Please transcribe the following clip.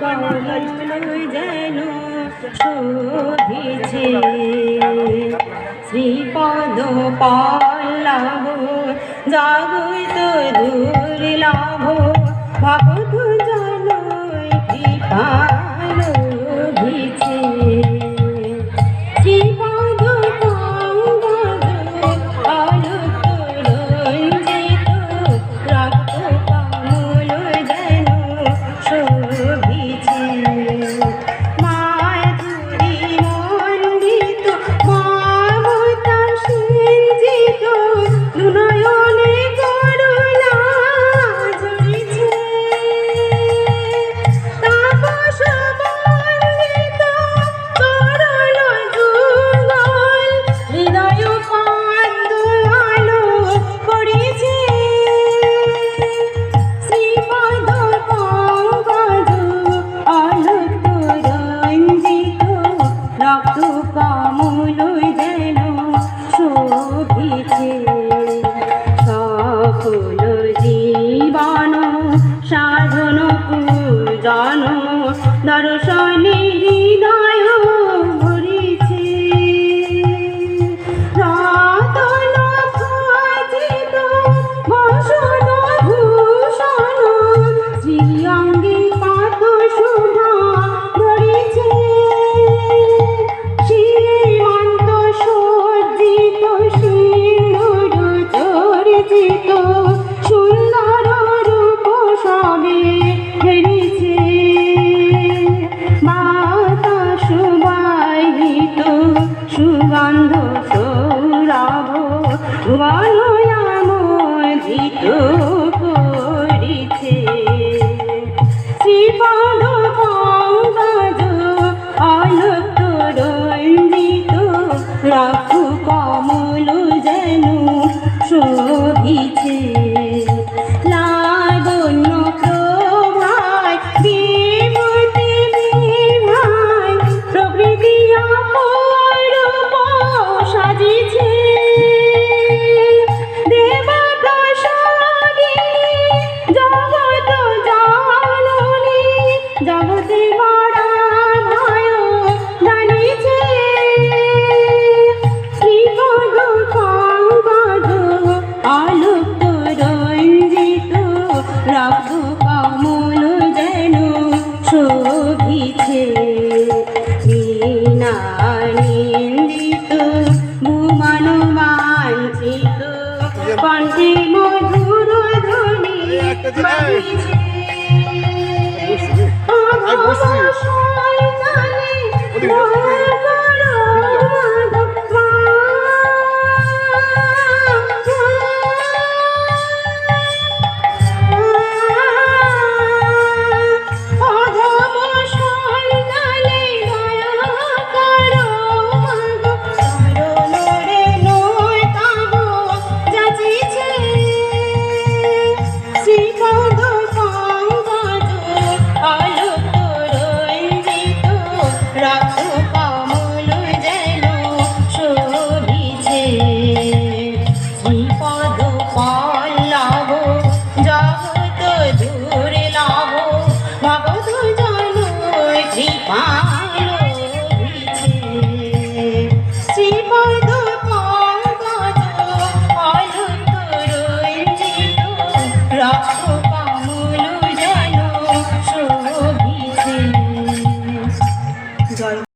কলয় যেন শোধিছে। শ্রীপদ পল্লভ জগত দুর্লভ ভগত No, no, সকল জীবন সাধন পূজন দর্শনী তারিত করিছে। শ্রীপাদ পঙ্কজ অলক রঞ্জিত রাখু কমল যেন শোভিছে। রাগ কমল যেন শোভিছে। নিন্দিত ভুবন মাঞ্চিত কণ্ঠে মধুর ধ্বনি বাজিছে রাখো